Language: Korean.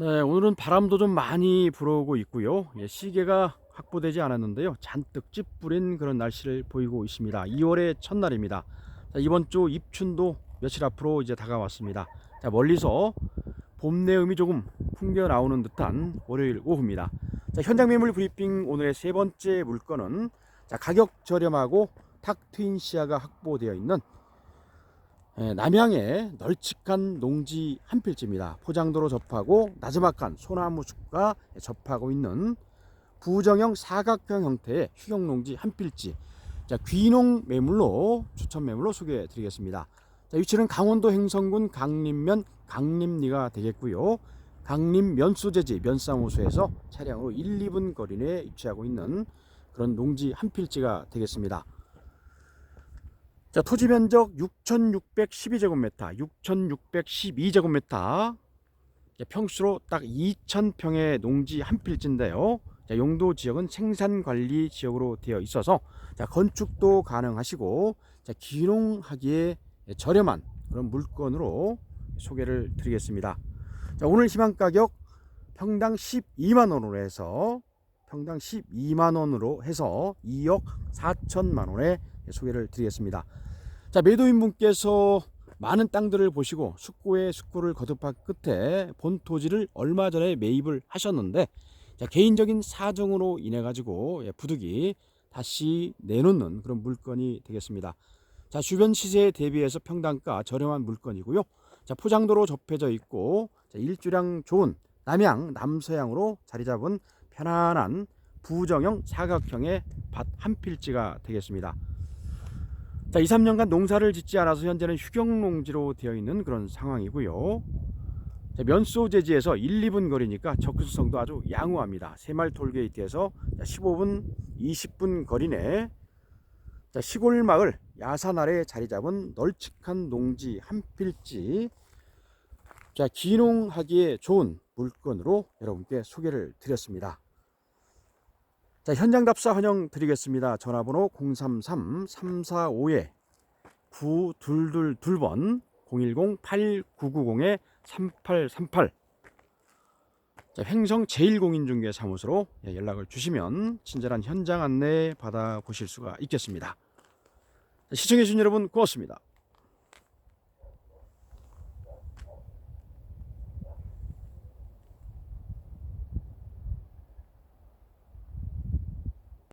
네, 오늘은 바람도 좀 많이 불어오고 있고요. 예, 시계가 확보되지 않았는데요. 잔뜩 찌뿌린 그런 날씨를 보이고 있습니다. 2월의 첫날입니다. 자, 이번 주 입춘도 며칠 앞으로 이제 다가왔습니다. 자, 멀리서 봄 내음이 조금 풍겨 나오는 듯한 월요일 오후입니다. 자, 현장 매물 브리핑 오늘의 세 번째 물건은 자, 가격 저렴하고 탁 트인 시야가 확보되어 있는 예, 남양의 널찍한 농지 한 필지입니다. 포장도로 접하고 나지막한 소나무 숲과 접하고 있는 부정형 사각형 형태의 휴경 농지 한 필지. 자, 귀농 매물로 추천 매물로 소개해 드리겠습니다. 자, 위치는 강원도 행성군 강림면 강림리가 되겠고요. 강림 면수제지 면상호수에서 차량으로 1, 2분 거리 내에 위치하고 있는 그런 농지 한 필지가 되겠습니다. 자, 토지 면적 6,612제곱미터, 6,612제곱미터. 평수로 딱 2,000평의 농지 한 필지인데요. 자, 용도 지역은 생산 관리 지역으로 되어 있어서 자, 건축도 가능하시고 자, 기농하기에 저렴한 그런 물건으로 소개를 드리겠습니다. 자, 오늘 희망 가격 평당 12만 원으로 해서 평당 12만 원으로 해서 2억 4천만 원에 소개를 드리겠습니다. 자, 매도인 분께서 많은 땅들을 보시고 숙고에 숙고를 거듭한 끝에 본 토지를 얼마 전에 매입을 하셨는데 자, 개인적인 사정으로 인해 가지고 예, 부득이 다시 내놓는 그런 물건이 되겠습니다. 자, 주변 시세에 대비해서 평당가 저렴한 물건이고요. 자, 포장도로 접해져 있고 자, 일주량 좋은 남양 남서양으로 자리 잡은 편안한 부정형 사각형의 밭 한 필지가 되겠습니다. 자, 2, 3년간 농사를 짓지 않아서 현재는 휴경농지로 되어 있는 그런 상황이고요. 자, 면소 재지에서 1, 2분 거리니까 접근성도 아주 양호합니다. 새말 톨게이트에서 15분, 20분 거리 내 자, 시골 마을 야산 아래 자리 잡은 널찍한 농지 한 필지 자, 기농하기에 좋은 물건으로 여러분께 소개를 드렸습니다. 자, 현장 답사 환영 드리겠습니다. 전화번호 033-345에 9222번 010-8990-3838 자, 횡성 제1공인중개사무소로 예, 연락을 주시면 친절한 현장 안내 받아보실 수가 있겠습니다. 시청해주신 여러분 고맙습니다.